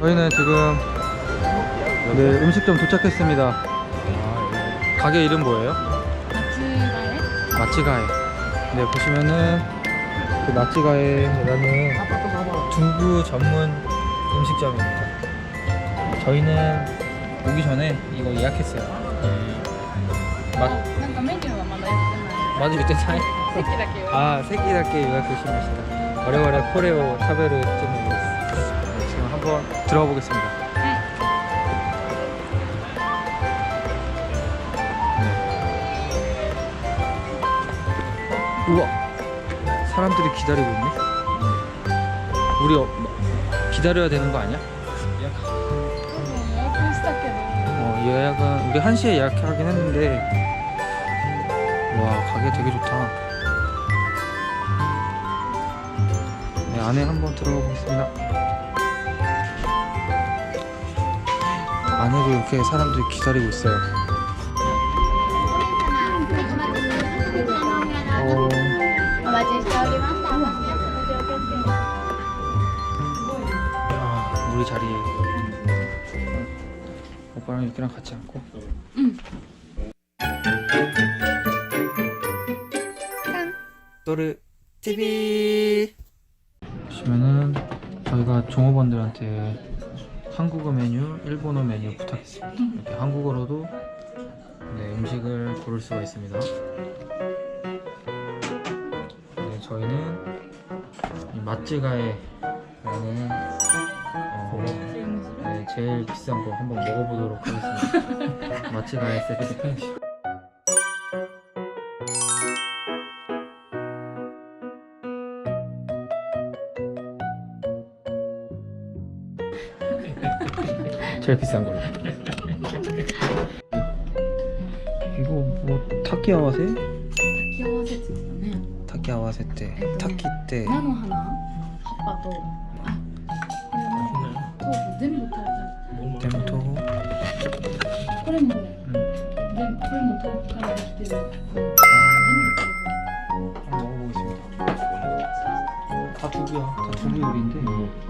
저희는 지금 네, 음식점 도착했습니다. 가게 이름 뭐예요? 마치가에? 나치가에. 네 보시면은 그 나치가에라는 두부 전문 음식점입니다. 저희는 오기 전에 이거 예약했어요. 맞아 그때 사이 새끼답게 아 새끼답게 요약 조심하시다. 어려워라 코레오 차베르 찜 한번 들어가 보겠습니다. 네. 우와. 사람들이 기다리고 있네. 네. 우리 어, 뭐, 기다려야 되는 거 아니야? 뭐, 어, 예약은 우리 1시에 예약하긴 했는데. 와 가게 되게 좋다. 네, 안에 한번 들어가 보겠습니다. 가려고 이렇게 사람들이 기다리고 있어요. 야, 아, 우리 자리에 오빠랑 이렇게랑 같이 앉고. 응. 또르 TV. 보시면은 저희가 종업원들한테 한국어 메뉴, 일본어 메뉴 부탁했습니다. 이렇게 한국어로도 네, 음식을 고를 수가 있습니다. 네, 저희는 이 맛지가에라는 어, 네, 제일 비싼 거 한번 먹어보도록 하겠습니다. 맛지가에 세트. 제일 비싼 걸로. 이거 뭐 타키아와세? 타키아와세 찍잖아요 타키아와세 때. 네, 네. 타키 때. 나노 하나 아빠도 아 그러면 또 데미모토 데미모토 그래 뭐 다. 두부야 다 두부 요리인데. 음.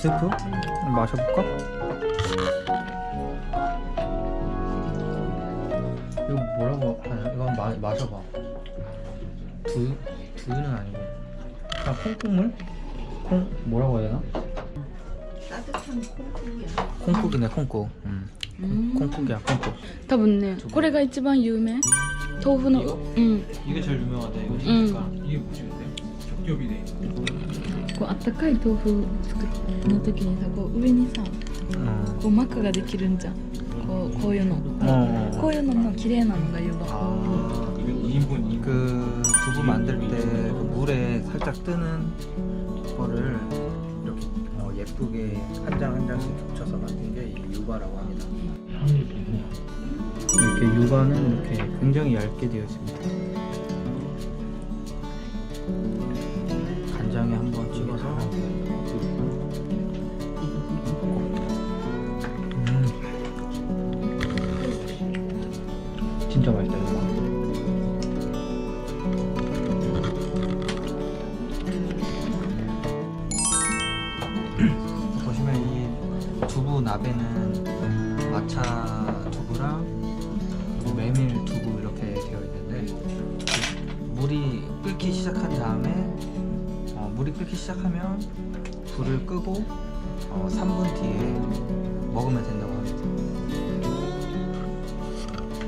스프? 마셔볼까? 이거 뭐라고 하냐? 이거 한번 마, 마셔봐. 두, 두유는 아니고. 아, 콩국물? 콩, 뭐라고 해야 되나? 따뜻한 콩국이야. 콩국이네, 콩국. 음. 음. 콩국이야, 콩국. 多分ねこれが一番有名豆腐の 이거? うん 이게 제일 유명하다, 이거 음. 진짜. 이게 뭐지, 근데? 겹겹이 돼 있는 こうあったかい豆腐作るの時にさこう上にさ 어. こう膜ができるんじゃんこうこういうの 어. こういうのの綺麗なのが湯葉 아, 그 두부 만들 때그 물에 살짝 뜨는 거를 이렇게 어, 예쁘게 한 장 한 장씩 겹쳐서 만든 게 이 유바라고 합니다. 이렇게 유바는 이렇게 굉장히 얇게 되어 있습니다. 두부 나베는 마차 두부랑 그리고 메밀 두부 이렇게 되어 있는데 물이 끓기 시작한 다음에 어, 물이 끓기 시작하면 불을 끄고 어, 3분 뒤에 먹으면 된다고 합니다.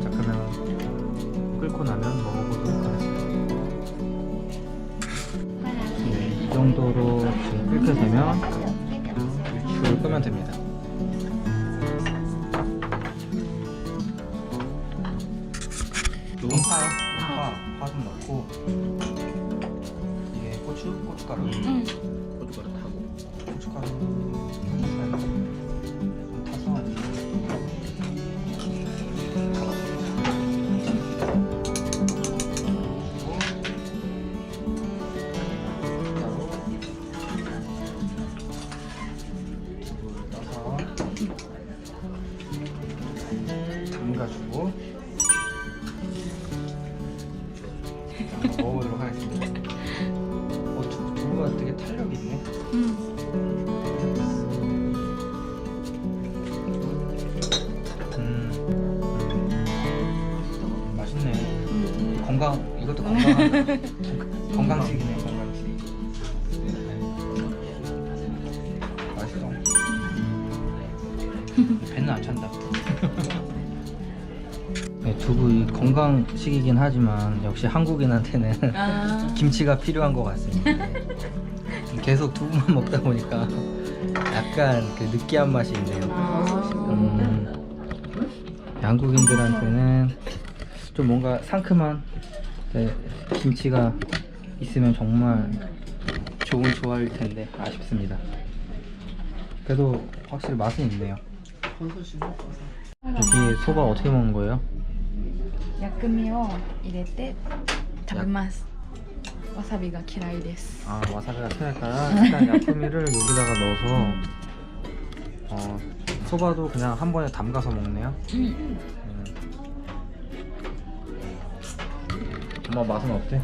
자 그러면 끓고 나면 먹어보도록 하겠습니다. 네, 이 정도로 끓게 되면 불을 끄면 됩니다. 응. 고춧가루 타고 고춧가루 가지고 건강한 건강식이네 건강식. 맛있어. 배는 안 찬다. 네, 두부 이 건강식이긴 하지만 역시 한국인한테는 아. 김치가 필요한 것 같습니다. 계속 두부만 먹다 보니까 약간 그 느끼한 맛이 있네요. 아. 음, 한국인들한테는 좀 뭔가 상큼한 네, 김치가 있으면 정말 좋은 조합일 텐데 아쉽습니다. 그래도 확실히 맛은 있네요. 여기 소바 어떻게 먹는 거예요? 薬味を入れて食べますわさびが嫌いです 아 와사비가 필요할까라 일단 야쿠미를 여기다가 넣어서 어, 소바도 그냥 한 번에 담가서 먹네요. うん 엄마 맛은 어때?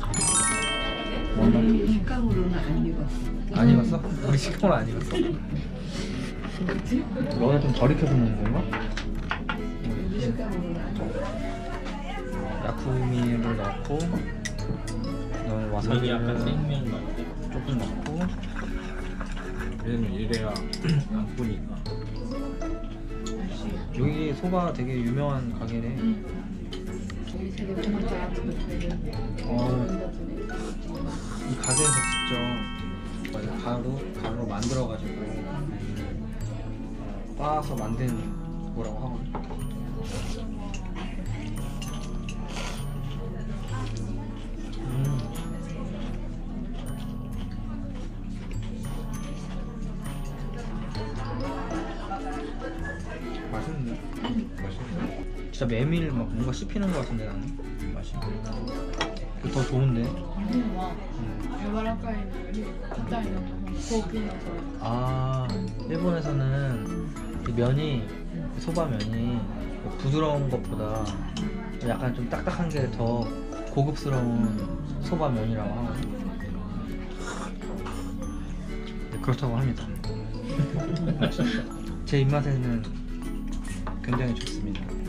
뭔가 식감으로는 안 익었어. 안 익었어? 우리 식감은 안 익었어. 너네 좀 덜 익혀서 먹는 건가? 식감으로는 안 익었어. 야쿠미를 넣고 너는 여기 와사비를 약간 생면 같아. 조금 넣고 왜냐면 이래야 안 뿌니까. 여기 소바 되게 유명한 가게래.お 어, 이 가게에서 직접 뭐야, 가루 가루로 만들어가지고 어, 빻아서 만든 거라고 하거든. 음. 진짜 메밀 막 뭔가 씹히는 것 같은데 나는? 음, 맛이. 그거 더 좋은데? 음. 아 일본에서는 이 면이 그 소바면이 뭐 부드러운 것보다 약간 좀 딱딱한 게 더 고급스러운 소바면이라고 하거든요 네, 그렇다고 합니다. 제 입맛에는 굉장히 좋습니다.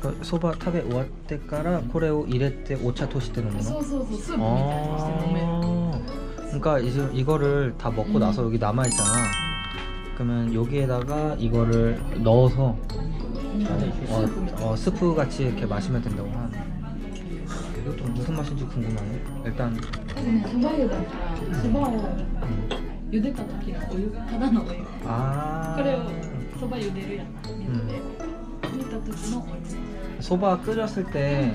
그러니까 소바 탑에 終わってからこれを入れて 오차 토시때 놓는 そ 거? うそうそうスープみたいにして飲める 아 그러니까 이제 이거를 다 먹고 음. 나서 여기 남아 있잖아. 그러면 여기에다가 이거를 넣어서 어, 어, 스프 같이 이렇게 마시면 된다고 하네. 이것도 무슨 맛인지 궁금하네. 일단 あとねそば湯だからそばを 음. 茹でた時のお湯ただのお湯 아 これをそば茹でるやん水で煮た時のお湯 소바 끓였을 때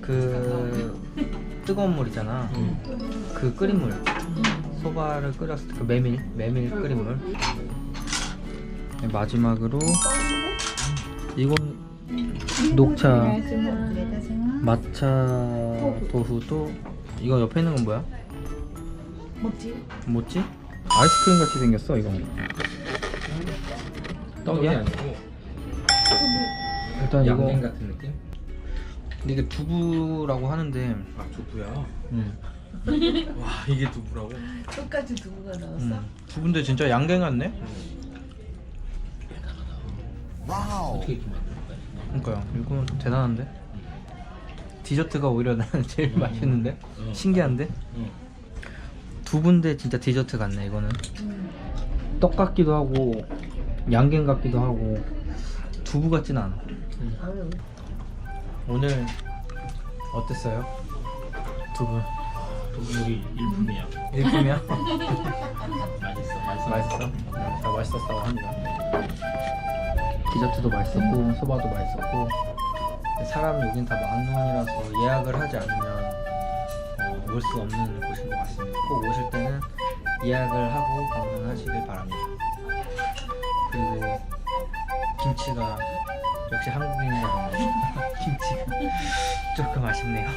그 뜨거운 물 있잖아. 그 끓인 물. 소바를 끓였을 때 그 메밀 메밀 끓인 물. 네, 마지막으로 이건 녹차 마차 도후도 이거 옆에 있는 건 뭐야? 餅 뭐지? 아이스크림 같이 생겼어 이거. 떡이 떡이야? 일단 양갱 이거 같은 느낌? 이게 두부라고 하는데 아 두부야. 음, 와 이게 두부라고? 똑같이 두부가 나왔어? 음. 두부인데 진짜 양갱 같네? 어떻게 이렇게 만들까? 그러니까요. 이건 대단한데? 디저트가 오히려 나는 제일 맛있는데? 음. 신기한데? 응. 두부인데 진짜 디저트 같네 이거는 떡 같기도 하고 양갱 같기도 하고 두부 같진 않아 음. 오늘 어땠어요? 두 분. 우리 일품이야. 일품이야? 맛있어, 맛있어. 맛있어? 다 맛있었다고 합니다. 디저트도 맛있었고 소바도 맛있었고 사람이 여긴 다 만원이라서 예약을 하지 않으면 어, 올수 없는 곳인 것 같습니다. 꼭 오실 때는 예약을 하고 방문하시길 바랍니다. 그리고 김치가 역시 한국인이다 보니 김치가 조금 아쉽네요.